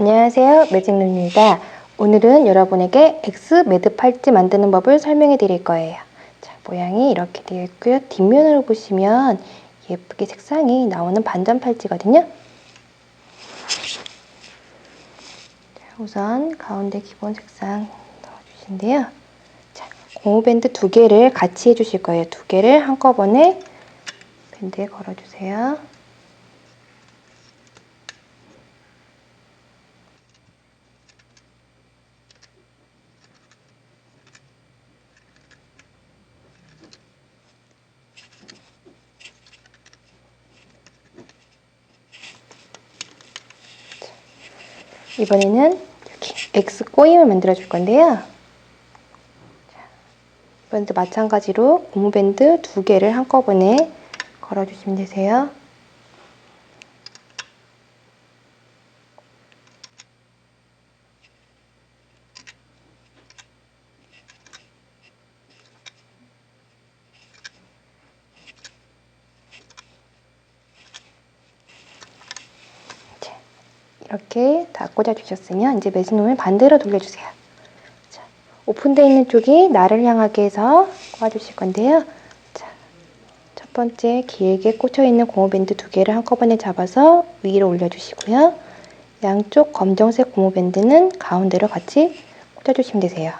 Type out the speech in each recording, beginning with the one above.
안녕하세요. 매직룸입니다. 오늘은 여러분에게 X 매듭 팔찌 만드는 법을 설명해 드릴 거예요. 자, 모양이 이렇게 되어 있고요. 뒷면으로 보시면 예쁘게 색상이 나오는 반전 팔찌거든요. 자, 우선 가운데 기본 색상 넣어주신데요. 자, 고무밴드 두 개를 같이 해주실 거예요. 두 개를 한꺼번에 밴드에 걸어주세요. 이번에는 이렇게 X 꼬임을 만들어 줄 건데요. 자, 이번에도 마찬가지로 고무밴드 두 개를 한꺼번에 걸어 주시면 되세요. 이렇게 다 꽂아주셨으면 이제 매직놈을 반대로 돌려주세요. 자, 오픈되어 있는 쪽이 나를 향하게 해서 꽂아주실 건데요. 자, 첫 번째 길게 꽂혀있는 고무밴드 두 개를 한꺼번에 잡아서 위로 올려주시고요. 양쪽 검정색 고무밴드는 가운데로 같이 꽂아주시면 되세요.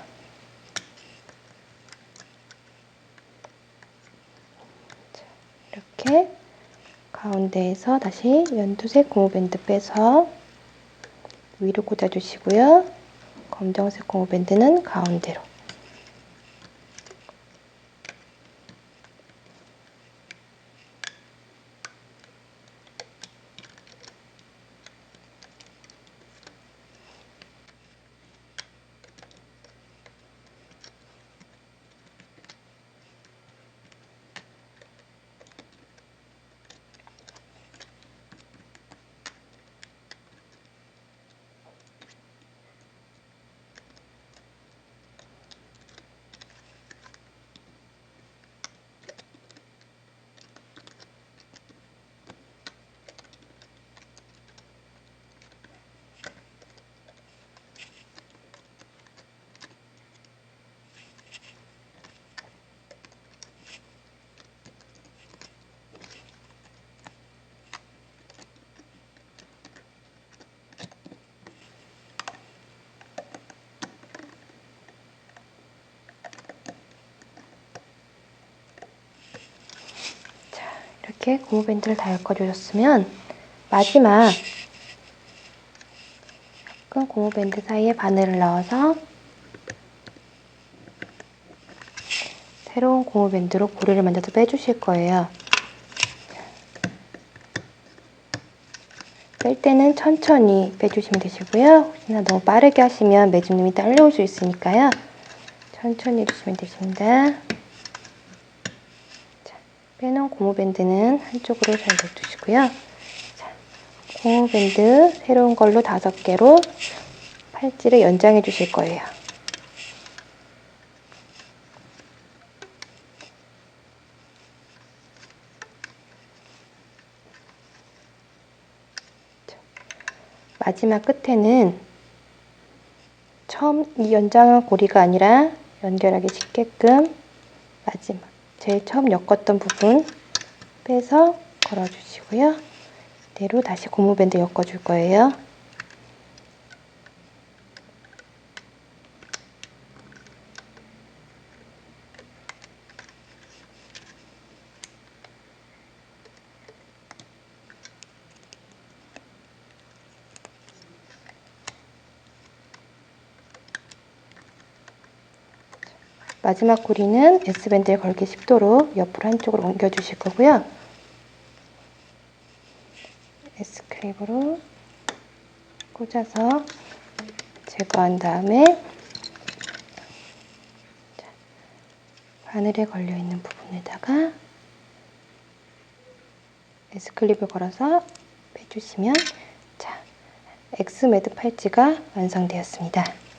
자, 이렇게 가운데에서 다시 연두색 고무밴드 빼서 위로 꽂아주시고요. 검정색 고무밴드는 가운데로. 이렇게 고무밴드를 다 엮어주셨으면 마지막 끈 고무밴드 사이에 바늘을 넣어서 새로운 고무밴드로 고리를 만들어서 빼주실 거예요. 뺄 때는 천천히 빼주시면 되시고요. 혹시나 너무 빠르게 하시면 매듭님이 딸려올 수 있으니까요. 천천히 해주시면 되십니다. 빼놓은 고무밴드는 한쪽으로 잘 넣어두시고요. 자, 고무밴드 새로운 걸로 다섯 개로 팔찌를 연장해 주실 거예요. 마지막 끝에는 처음 이 연장한 고리가 아니라 연결하기 쉽게끔 마지막 제일 처음 엮었던 부분 빼서 걸어주시고요. 이대로 다시 고무밴드 엮어줄 거예요. 마지막 고리는 S밴드에 걸기 쉽도록 옆으로 한쪽으로 옮겨주실 거고요. S클립으로 꽂아서 제거한 다음에 바늘에 걸려있는 부분에다가 S클립을 걸어서 빼주시면 자, X매듭 팔찌가 완성되었습니다.